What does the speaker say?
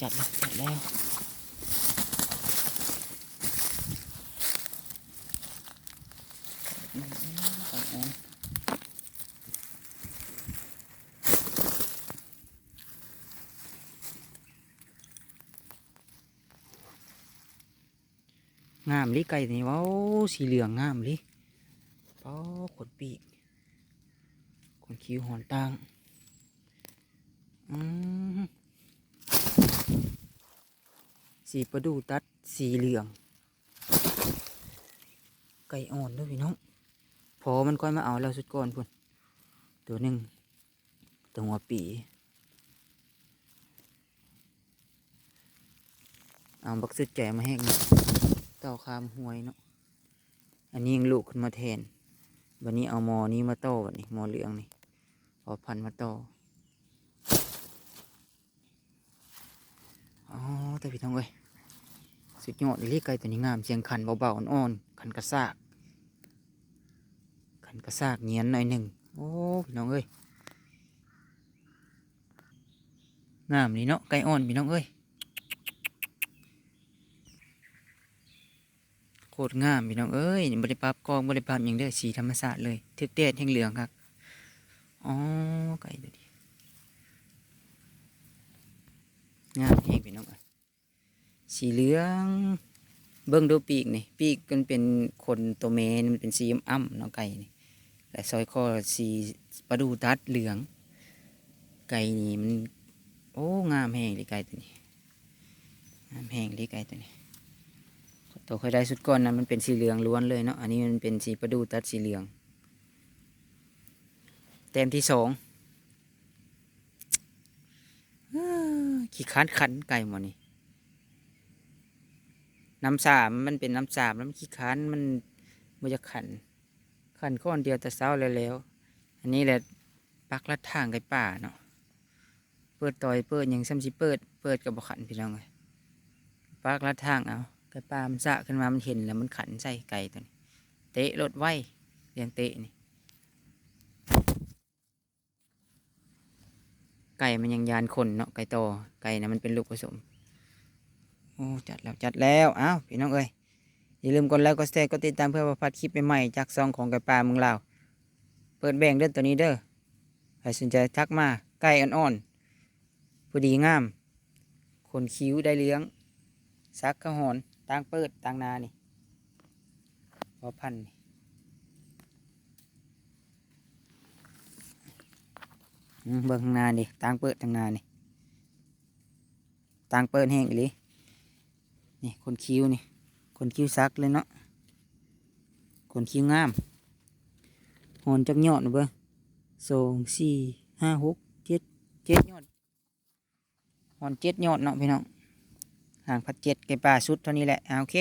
จัดแล้วจัดแล้วงามลิไก่นี่ว้าสีเหลืองงามลิเป้าขนปีกขนคิ้วหอนตางอืม สีประดูตัดสีเหลือง ไก่อ่อนด้วยพี่น้อง พอมันก้อยมาเอาแล้วสุดก่อนพุ่น ตัวหนึ่งตัวหัวปี เอาบักสุดแจมาแห้งเต่าคามหวยเนาะ อันนี้ยังลูกขึ้นมาแทน วันนี้เอามอนี้มาโต้วันนี้มอเหลืองนี่เอพันมาโต้ อ๋อแต่พี่น้องเอ้ยสุดยอดเลยไก่ตัวนี้งามเสียงขันเบาๆอ่อนๆขันกระซากขันกระซากเงียนหน่อยหนึ่งโอ้พี่น้องเอ้ยงามนี่เนาะไก่อ่อนพี่น้องเอ้ยโคตรงามพี่น้องเอ้ยบริปรับกองบริปรับอย่างเด้อสีธรรมศาสตร์เลยเทึกเด็ดแห่งเหลืองครับอ๋อไก่ตัวนี้งามแห้งพี่น้องเอ้ย สีเหลือง เบิ้งดูปีกนี่ปีกมันเป็นคนตัวเมนมันเป็นสีอ้ำๆเนาะไก่นี่และซอยคอสีประดูตัดเหลือง ไก่นี่มัน โอ้งามแห้งเลยไก่ตัวนี้งามแห้งเลยไก่ตัวนี้ตัวเคยได้สุดก้อนนั้นมันเป็นสีเหลืองล้วนเลยเนาะอันนี้มันเป็นสีประดูตัดสีเหลืองเต็มที่สองขี้คันขันไก่หมดนี่ น้ำสามมันเป็นน้ำสามแล้วมันขี้คันมันมันจะขันขันก้อนเดียวแต่เศร้าแล้วแล้วอันนี้แหละปักลัดทางไก่ป่าเนาะเปิดต่อยเปิดหยังซ้ำสิเปิด เปิดกับบ่ขันพี่น้องเลยปักลัดทางเอาไก่ป่ามันสะขึ้นมามันเห็นแล้วมันขันใส่ไก่ตัวนี้ เตะรถไว้เรียงเตะนี่ไก่มันยังยานคนเนาะไก่โตไก่นะมันเป็นลูกผสม อ้จัดแล้วจัดแล้วอ้าวพี่น้องเอ้ยอย่าลืมกดไลค์กดแชร์กดติดตามเพื่อประพัดคลิปใหม่ๆจากซองของไก่ปลาเมืองลาวเปิดแบ่งเด้อตัวนี้เด้อใครสนใจทักมาไก่อ่อนๆพอดีงาม คนคิ้วได้เลี้ยงซักกระหอนต่างเปิดต่างนานี่พอพันนี่เบิ่งข้างหน้าดิต่างเปิดทางนานี่ต่างเปิดแห้งอีหลี นี่คนคิ้วนี่คนคิ้วซักเลยเนาะคนคิ้วงามหอนจักยอดเบิ้งสองสี่ห้าหกเจ็ดเจ็ดยอดหอนเจ็ดยอดเนาะพี่น้องห่างพัดเจ็ดไก่ป่าสุดเท่านี้แหละเอาโอเค